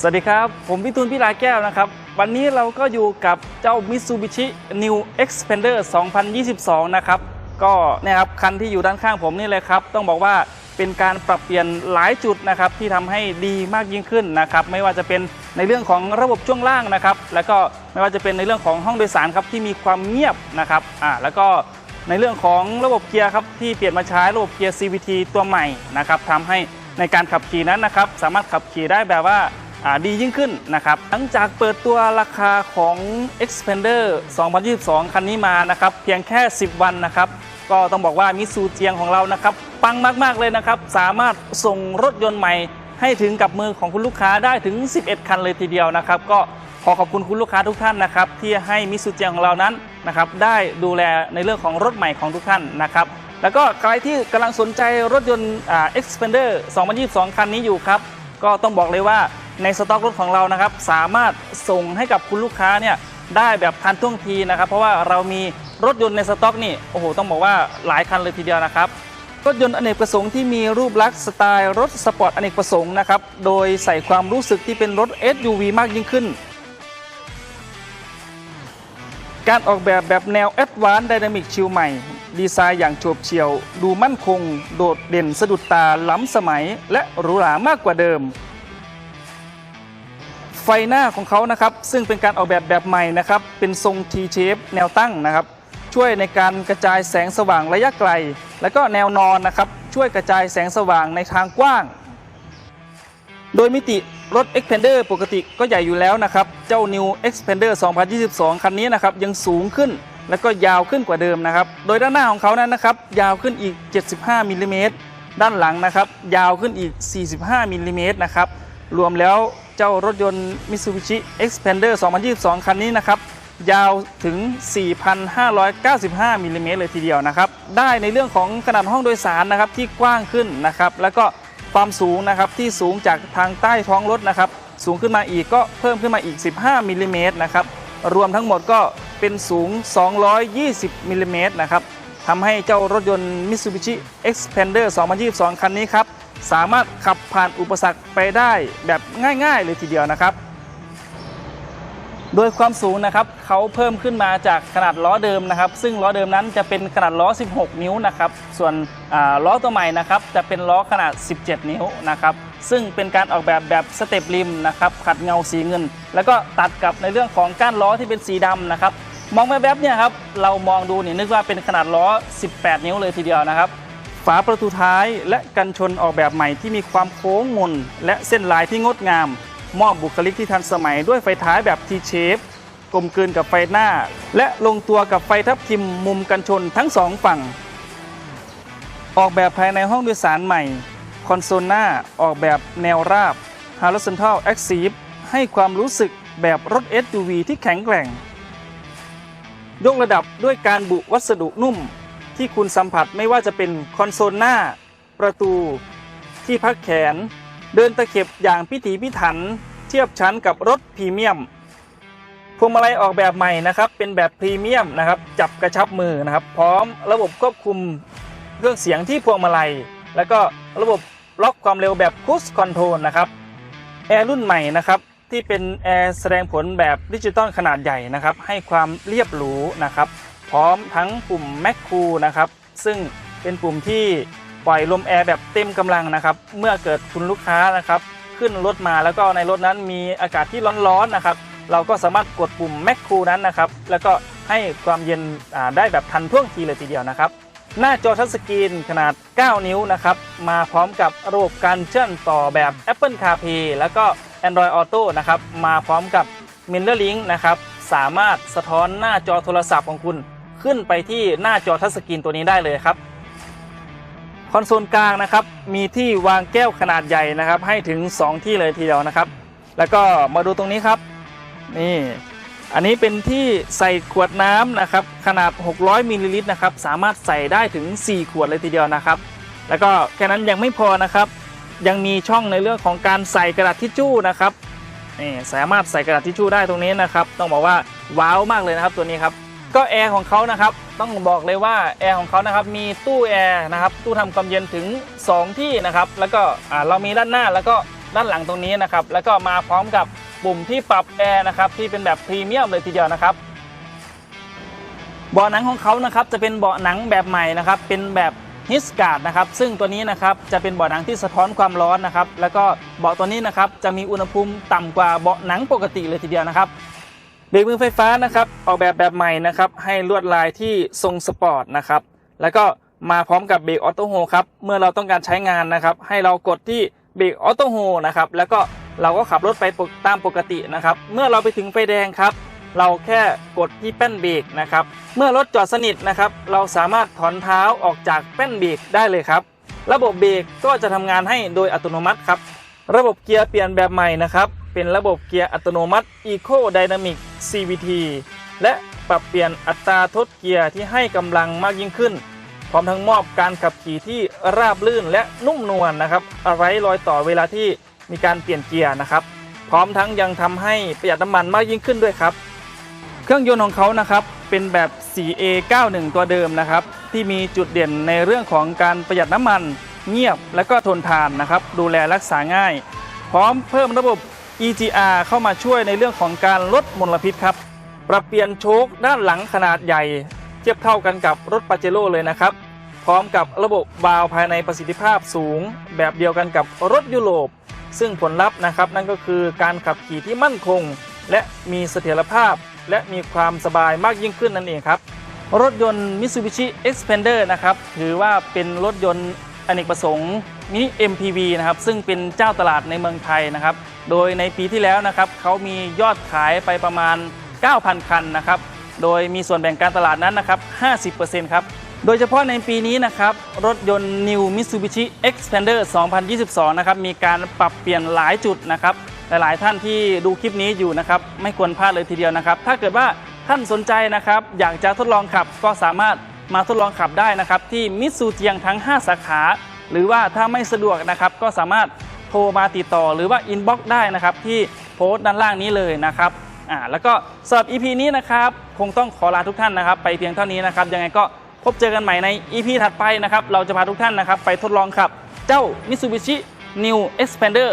สวัสดีครับ ผมพิทูลพิลาแก้วนะครับ วันนี้เราก็อยู่กับเจ้า Mitsubishi New Xpander 2022 นะครับ ก็เนะครับคันที่อยู่ด้านข้างผมนี่เลยครับ ต้องบอกว่าเป็นการปรับเปลี่ยนหลายจุดนะครับ ที่ทำให้ดีมากยิ่งขึ้นนะครับ ไม่ว่าจะเป็นในเรื่องของระบบช่วงล่างนะครับ แล้วก็ไม่ว่าจะเป็นในเรื่องของห้องโดยสารครับที่มีความเงียบนะครับอ่าแล้วก็ในเรื่องของระบบเกียร์ครับที่เปลี่ยนมาใช้ระบบเกียร์ CVT ตัวใหม่นะครับทำให้ในการขับขี่นั้นนะครับ สามารถขับขี่ได้แบบว่า ดียิ่งขึ้นนะครับหลังจากเปิดตัวราคาของ Xpander 2022 คันนี้มานะครับเพียงแค่ 10 วันนะครับก็ต้องบอกว่ามิสูเจียงของเรานะครับปังมาก ๆ เลยนะครับ สามารถส่งรถยนต์ใหม่ ให้ถึงกับมือของคุณลูกค้าได้ถึง 11 คันเลยทีเดียวนะครับ ก็ขอขอบคุณคุณลูกค้าทุกท่านนะครับ ที่ให้มิสุเจียงของเรานั้นนะครับได้ดูแลในเรื่องของรถใหม่ของทุกท่านนะครับแล้วก็ใครที่กำลังสนใจรถยนต์อ่า Xpander 2022 คันนี้อยู่ครับ ก็ต้องบอกเลยว่า ในสต็อกรถของเรานะครับ สามารถส่งให้กับคุณลูกค้าเนี่ยได้แบบทันท่วงทีนะครับ เพราะว่าเรามีรถยนต์ในสต็อกนี่โอ้โหต้องบอกว่าหลายคันเลยทีเดียวนะครับ รถยนต์อเนกประสงค์ที่มีรูปลักษณ์สไตล์รถสปอร์ตอเนกประสงค์นะครับโดยใส่ความรู้สึกที่เป็นรถ SUV มากยิ่งขึ้น การออกแบบแบบแนว Advanced Dynamic ชิลใหม่ ดีไซน์อย่างโฉบเฉี่ยว ดูมั่นคง โดดเด่นสะดุดตาล้ำสมัย และหรูหรามากกว่าเดิม ไฟหน้าของเขานะครับ ซึ่งเป็นการออกแบบแบบใหม่นะครับ เป็นทรง T-shape แนวตั้งนะครับ ช่วยในการกระจายแสงสว่างระยะไกล และก็แนวนอนนะครับ ช่วยกระจายแสงสว่างในทางกว้าง โดยมิติรถ Expander ปกติก็ใหญ่อยู่แล้วนะครับ เจ้า New Expander 2022 คันนี้นะครับ ยังสูงขึ้นและก็ยาวขึ้นกว่าเดิมนะครับ โดยด้านหน้าของเขานั้นนะครับ ยาวขึ้นอีก 75มิลลิเมตรด้านหลังนะครับ ยาวขึ้นอีก 45มิลลิเมตรนะครับ รวมแล้ว เจ้ารถยนต์ Mitsubishi Xpander 2022 คันนี้นะครับ ยาวถึง 4,595 มิลลิเมตรเลยทีเดียวนะครับ ได้ในเรื่องของขนาดห้องโดยสารนะครับที่กว้างขึ้นนะครับ แล้วก็ความสูงนะครับที่สูงจากทางใต้ท้องรถนะครับ สูงขึ้นมาอีกก็เพิ่มขึ้นมาอีก 15มิลลิเมตรนะครับ รวมทั้งหมดก็เป็นสูง 220มิลลิเมตรนะครับทำให้เจ้ารถยนต์ Mitsubishi Xpander 2022 คันนี้ครับ สามารถขับผ่านอุปสรรคไปได้แบบง่าย ๆ เลยทีเดียวนะครับ โดยความสูงนะครับเขาเพิ่มขึ้นมาจากขนาดล้อเดิมนะครับ ซึ่งล้อเดิมนั้นจะเป็นขนาดล้อ 16 นิ้วนะครับ ส่วนล้อตัวใหม่นะครับจะเป็นล้อขนาด 17 นิ้วนะครับ ซึ่งเป็นการออกแบบแบบสเต็ปริมนะครับขัดเงาสีเงิน แล้วก็ตัดกับในเรื่องของก้านล้อที่เป็นสีดำนะครับมองแวบๆเนี่ยครับเรามองดูนี่นึกว่าเป็นขนาดล้อ 18 นิ้วเลยทีเดียวนะครับ ฝาประตูท้ายและกันชนออกแบบใหม่ที่มีความโค้งมนและเส้นลายที่งดงาม มอบบุคลิกที่ทันสมัยด้วยไฟท้ายแบบ T-shape กลมกลืนกับไฟหน้า และลงตัวกับไฟทับทิมมุมกันชนทั้งสองฝั่ง ออกแบบภายในห้องโดยสารใหม่ คอนโซลหน้าออกแบบแนวราบ Horizontal Axis ให้ความรู้สึกแบบรถ SUV ที่แข็งแกร่ง ยกระดับด้วยการบุวัสดุนุ่ม ที่คุณสัมผัสไม่ว่าจะเป็นคอนโซลหน้า ประตู ที่พักแขน เดินตะเข็บอย่างพิถีพิถัน เทียบชั้นกับรถพรีเมียมพวงมาลัยออกแบบใหม่นะครับ เป็นแบบพรีเมียมนะครับ จับกระชับมือนะครับ พร้อมระบบควบคุมเครื่องเสียงที่พวงมาลัย แล้วก็ระบบล็อกความเร็วแบบคู i คอนโทรลนะครับแอร์รุ่นใหม่นะครับ ที่เป็นแอร์แสดงผลแบบดิจิตอลขนาดใหญ่นะครับ ให้ความเรียบหรูนะครับ พร้อมทั้งปุ่มแม c คูนะครับ ซึ่งเป็นปุ่มที่ปล่อยลมแอร์แบบเต็มกำลังนะครับ เมื่อเกิดคุณลูกค้านะครับ ขึ้นรถมาแล้วก็ในรถนั้นมีอากาศที่ร้อนๆนะครับ เราก็สามารถกดปุ่มแม c คูนั้นนะครับ แล้วก็ให้ความเย็นได้แบบทันท่วงทีเลยทีเดียวนะครับ หน้าจอทัชสกรีนขนาด 9 นิ้วนะครับ มาพร้อมกับระบบการเชื่อมต่อแบบ Apple CarPlay แล้วก็ Android Auto นะครับ มาพร้อมกับ Mirror Link นะครับ สามารถสะท้อนหน้าจอโทรศัพท์ของคุณ ขึ้นไปที่หน้าจอทัชสกรีนตัวนี้ได้เลยครับ คอนโซลกลางนะครับ มีที่วางแก้วขนาดใหญ่นะครับ ให้ถึง 2 ที่เลยทีเดียวนะครับ แล้วก็มาดูตรงนี้ครับ นี่ อันนี้เป็นที่ใส่ขวดน้ำนะครับ ขนาด 600มิลลิลิตรนะครับ สามารถใส่ได้ถึง 4 ขวดเลยทีเดียวนะครับ แล้วก็แค่นั้นยังไม่พอนะครับ ยังมีช่องในเรื่องของการใส่กระดาษทิชชู่นะครับนี่สามารถใส่กระดาษทิชชู่ได้ตรงนี้นะครับ ต้องบอกว่าว้าวมากเลยนะครับตัวนี้ครับ ก็แอร์ของเขานะครับ ต้องบอกเลยว่าแอร์ของเขานะครับมีตู้แอร์นะครับตู้ทำความเย็นถึง 2 ที่นะครับ แล้วก็เรามีด้านหน้าแล้วก็ด้านหลังตรงนี้นะครับ แล้วก็มาพร้อมกับปุ่มที่ปรับแอร์นะครับที่เป็นแบบพรีเมียมเลยทีเดียวนะครับเบาะหนังของเขานะครับจะเป็นเบาะหนังแบบใหม่นะครับ เป็นแบบฮิสการ์ดนะครับซึ่งตัวนี้นะครับจะเป็นเบาะหนังที่สะท้อนความร้อนนะครับ แล้วก็เบาะตัวนี้นะครับจะมีอุณหภูมิต่ำกว่าเบาะหนังปกติเลยทีเดียวนะครับ เบรกมือไฟฟ้านะครับออกแบบแบบใหม่นะครับให้ลวดลายที่ทรงสปอร์ตนะครับแล้วก็มาพร้อมกับเบรกออโต้โฮครับเมื่อเราต้องการใช้งานนะครับให้เรากดที่เบรกออโต้โฮนะครับแล้วก็เราก็ขับรถไปตามปกตินะครับเมื่อเราไปถึงไฟแดงครับ เราแค่กดที่แป้นเบรกนะครับเมื่อรถจอดสนิทนะครับเราสามารถถอนเท้าออกจากแป้นเบรกได้เลยครับ ระบบเบรกก็จะทำงานให้โดยอัตโนมัติครับระบบเกียร์เปลี่ยนแบบใหม่นะครับ เป็นระบบเกียร์อัตโนมัติ Eco Dynamic CVT และปรับเปลี่ยนอัตราทดเกียร์ที่ให้กำลังมากยิ่งขึ้น พร้อมทั้งมอบการขับขี่ที่ราบลื่นและนุ่มนวลนะครับไร้รอยต่อเวลาที่มีการเปลี่ยนเกียร์นะครับ พร้อมทั้งยังทำให้ประหยัดน้ำมันมากยิ่งขึ้นด้วยครับ เครื่องยนต์ของเขานะครับเป็นแบบ 4A91 ตัวเดิมนะครับ ที่มีจุดเด่นในเรื่องของการประหยัดน้ำมัน เงียบและก็ทนทานนะครับ ดูแลรักษาง่าย พร้อมเพิ่มระบบ EGR เข้ามาช่วยในเรื่องของการลดมลพิษครับ ปรับเปลี่ยนโชคด้านหลังขนาดใหญ่ เทียบเท่ากันกับรถปาเจโร่เลยนะครับ พร้อมกับระบบวาล์วภายในประสิทธิภาพสูง แบบเดียวกันกับรถยุโรป ซึ่งผลลัพธ์นะครับนั่นก็คือการขับขี่ที่มั่นคง และมีเสถียรภาพ และมีความสบายมากยิ่งขึ้นนั่นเองครับ รถยนต์ Mitsubishi Xpander นะครับถือว่าเป็นรถยนต์อเนกประสงค์มินิ MPV นะครับซึ่งเป็นเจ้าตลาดในเมืองไทยนะครับ โดยในปีที่แล้วนะครับเขามียอดขายไปประมาณ 9,000 คันนะครับ โดยมีส่วนแบ่งการตลาดนั้นนะครับ 50%ครับ โดยเฉพาะในปีนี้นะครับ รถยนต์ New Mitsubishi Xpander 2022 นะครับ มีการปรับเปลี่ยนหลายจุดนะครับ หลายๆท่านที่ดูคลิปนี้อยู่นะครับ ไม่ควรพลาดเลยทีเดียวนะครับ ถ้าเกิดว่าท่านสนใจนะครับ อยากจะทดลองขับก็สามารถมาทดลองขับได้นะครับ ที่มิตซูเจียงทั้ง 5 สาขา หรือว่าถ้าไม่สะดวกนะครับก็สามารถ โทรมาติดต่อหรือว่าอินบ็อกซ์ได้นะครับที่โพสต์ด้านล่างนี้เลยนะครับอ่าแล้วก็สำหรับ EP นี้นะครับคงต้องขอลาทุกท่านนะครับ ไปเพียงเท่านี้นะครับยังไงก็พบเจอกันใหม่ใน EP ถัดไปนะครับเราจะพาทุกท่านนะครับไปทดลองขับเจ้า Mitsubishi New Xpander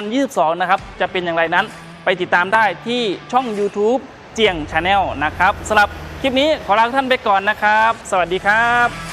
2022 นะครับจะเป็นอย่างไรนั้นไปติดตามได้ที่ช่อง YouTube เจียง Channel นะครับสำหรับคลิปนี้ขอลาทุกท่านไปก่อนนะครับ สวัสดีครับ